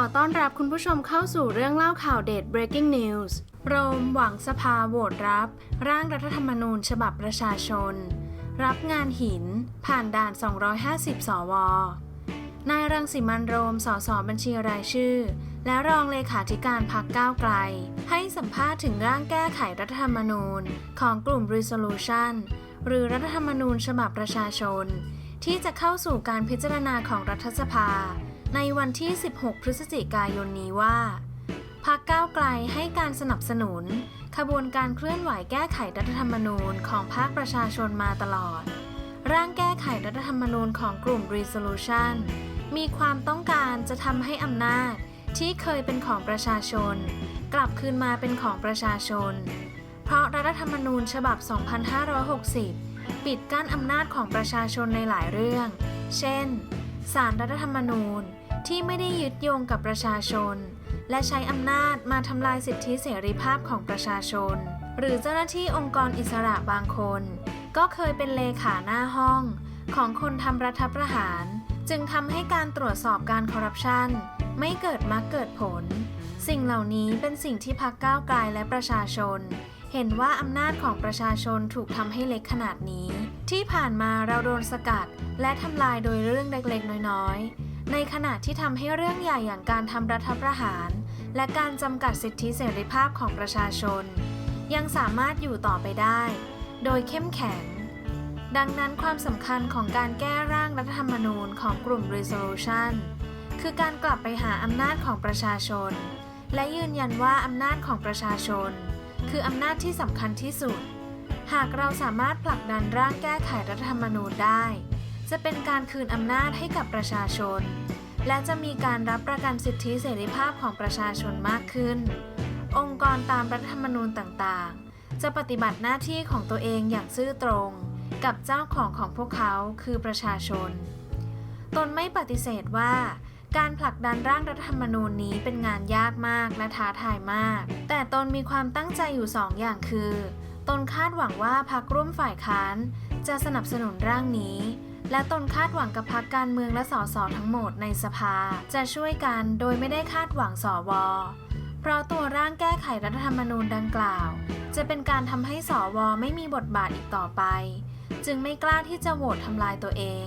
อต้อนรับคุณผู้ชมเข้าสู่เรื่องเล่าข่าวเด็ด breaking news โรมหวังสภาโหวตรับ ร่างรัฐธรรมนูญฉบับประชาชน รับงานหิน ผ่านด่าน 250 สว นายรังสิมันโรม สสบัญชีรายชื่อ และรองเลขาธิการพักก้าวไกล ให้สัมภาษณ์ถึงร่างแก้ไขรัฐธรรมนูญ ของกลุ่ม resolution หรือรัฐธรรมนูญฉบับประชาชน ที่จะเข้าสู่การพิจารณาของรัฐสภา ในวันที่ 16 พฤศจิกายนนี้ว่าพักก้าวไกลให้การสนับสนุน ขบวนการเคลื่อนไหวแก้ไขรัฐธรรมนูญของภาคประชาชนมาตลอด ร่างแก้ไขรัฐธรรมนูญของกลุ่ม Resolution มีความต้องการจะทำให้อำนาจที่เคยเป็นของประชาชน กลับคืนมาเป็นของประชาชน เพราะรัฐธรรมนูญฉบับ 2560 ปิดกั้นอำนาจของประชาชนในหลายเรื่อง เช่น สารรัฐธรรมนูญที่ไม่ได้ยึดโยงกับประชาชน และใช้อำนาจมาทำลายสิทธิเสรีภาพของประชาชน หรือเจ้าหน้าที่องค์กรอิสระบางคน ก็เคยเป็นเลขาหน้าห้อง ของคนทำรัฐประหาร จึงทำให้การตรวจสอบการคอร์รัปชันไม่เกิดมักเกิดผล สิ่งเหล่านี้เป็นสิ่งที่พักก้าวไกลและประชาชน เห็นว่าอำนาจของประชาชนถูกทำให้เล็กขนาดนี้ ที่ผ่านมาเราโดนสกัด และทำลายโดยเรื่องเล็กๆ น้อยๆ ในขณะที่ทำให้เรื่องใหญ่อย่างการทำรัฐประหาร และการจำกัดสิทธิเสรีภาพของประชาชน ยังสามารถอยู่ต่อไปได้ โดยเข้มแข็ง ดังนั้นความสำคัญของการแก้ร่างรัฐธรรมนูญของกลุ่ม Resolution คือการกลับไปหาอำนาจของประชาชน และยืนยันว่าอำนาจของประชาชน คืออำนาจที่สำคัญที่สุด หากเราสามารถผลักดันร่างแก้ไขรัฐธรรมนูญได้ จะเป็นการคืนอำนาจให้กับประชาชน และจะมีการรับประกันสิทธิเสรีภาพของประชาชนมากขึ้น องค์กรตามรัฐธรรมนูญต่างๆ จะปฏิบัติหน้าที่ของตัวเองอย่างซื่อตรง กับเจ้าของของพวกเขาคือประชาชน ตนไม่ปฏิเสธว่า การผลักดันร่างรัฐธรรมนูญนี้เป็นงานยากมากและท้าทายมาก แต่ตนมีความตั้งใจอยู่สองอย่างคือ ตนคาดหวังว่าพรรคร่วมฝ่ายค้าน จะสนับสนุนร่างนี้ และตนคาดหวังกับพรรคการเมืองและสสทั้งหมดในสภา จะช่วยกันโดยไม่ได้คาดหวังสวเพราะตัวร่างแก้ไขรัฐธรรมนูญดังกล่าว จะเป็นการทำให้สวไม่มีบทบาทอีกต่อไป จึงไม่กล้าที่จะโหวตทำลายตัวเอง